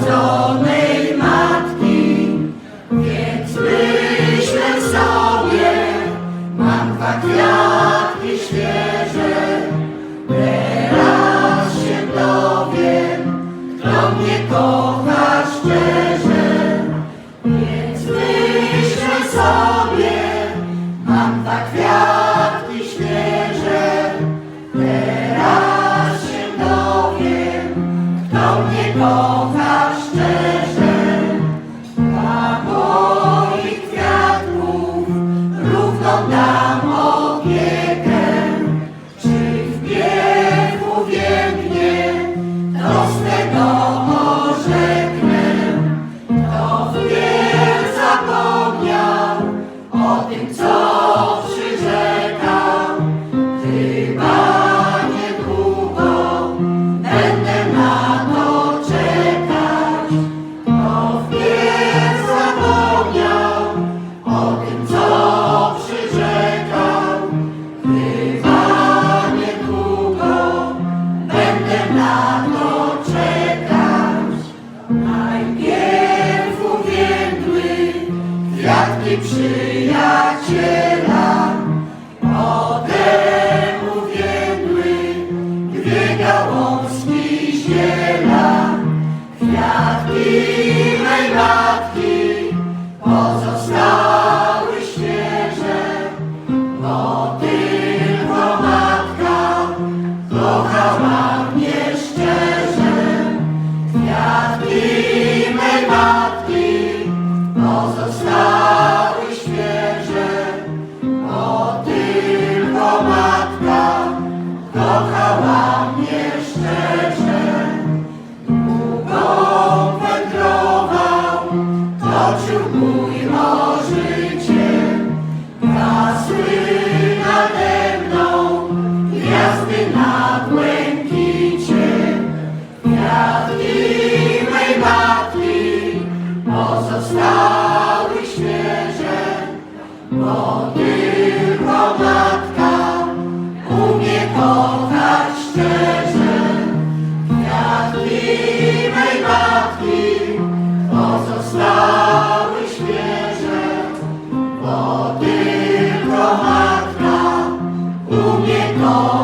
stradzonej matki. Więc myślę sobie, mam dwa kwiatki świeże. Teraz się dowiem, kto mnie kocha. Więc myślę sobie, kto przyjaciela, potem uwiędły dwie gałązki ziela. Kwiatki mej matki pozostały świeże, bo tylko matka kochała mnie szczerze. Kwiatki mej matki pozostały pozostały świeże, bo tylko matka umie kochać szczerze. Kwiat miłej matki pozostały świeże, bo tylko matka umie kochać